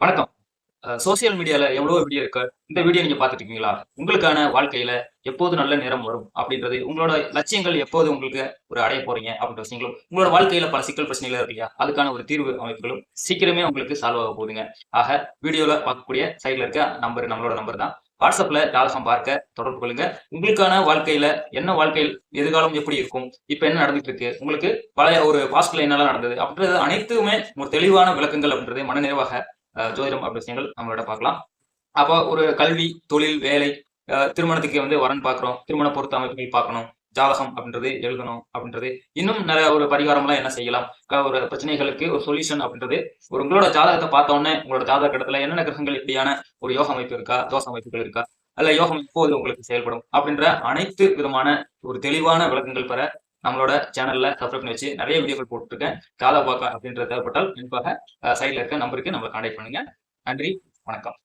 வணக்கம். சோசியல் மீடியால எவ்வளவு வீடியோ இருக்கு. இந்த வீடியோ நீங்க பாத்துட்டு இருக்கீங்களா உங்களுக்கான வாழ்க்கையில எப்போது நல்ல நேரம் வரும் அப்படின்றது உங்களோட லட்சியங்கள் எப்போது உங்களுக்கு ஒரு அடைய போறீங்க அப்படின்ற விஷயங்களும் உங்களோட வாழ்க்கையில பல சிக்கல் பிரச்சனைகள் இருக்கு இல்லையா? அதுக்கான ஒரு தீர்வு அமைப்புகளும் சீக்கிரமே உங்களுக்கு சால்வ் ஆக போகுதுங்க. ஆக வீடியோல பார்க்கக்கூடிய சைட்ல இருக்க நம்பர் நம்மளோட நம்பர் தான். வாட்ஸ்அப்ல ஜாதகம் பார்க்க தொடர்பு கொள்ளுங்க. உங்களுக்கான வாழ்க்கையில என்ன வாழ்க்கையில் எதிர்காலம் எப்படி இருக்கும் இப்ப என்ன நடந்துட்டு இருக்கு உங்களுக்கு பழைய ஒரு பாஸ்ட்ல என்னெல்லாம் நடந்தது அப்படின்றது அனைத்துமே ஒரு தெளிவான விளக்கங்கள் அப்படின்றது மனநிறைவாக ஜோதிடம் அப்படி விஷயங்கள் நம்மளோட பார்க்கலாம். அப்போ ஒரு கல்வி தொழில் வேலை திருமணத்துக்கு வந்து வரன் பார்க்குறோம் திருமண பொருத்த அமைப்புகள் பார்க்கணும் ஜாதகம் அப்படின்றது எழுதணும் அப்படின்றது. இன்னும் நிறைய ஒரு பரிகாரம்லாம் என்ன செய்யலாம்? ஒரு பிரச்சனைகளுக்கு ஒரு சொல்யூஷன் அப்படின்றது. ஒரு உங்களோட ஜாதகத்தை பார்த்தோன்னே உங்களோட ஜாதக இடத்துல என்னென்ன கிரகங்கள் இப்படியான ஒரு யோக அமைப்பு இருக்கா தோஷ அமைப்புகள் இருக்கா? அல்ல யோகம் எப்போது உங்களுக்கு செயல்படும்? அப்படின்ற அனைத்து விதமான ஒரு தெளிவான விளக்கங்கள் பெற நம்மளோட சேனல்ல சப்ஸ்கிரைப் பண்ணி வச்சு நிறைய வீடியோக்கள் போட்டுருக்கேன். ஜாதக பார்க்க அப்படின்றது தேவைப்பட்டால் கண்டிப்பாக சைட்ல இருக்க நம்பருக்கு நம்மளை கான்டாக்ட் பண்ணுங்க. நன்றி வணக்கம்.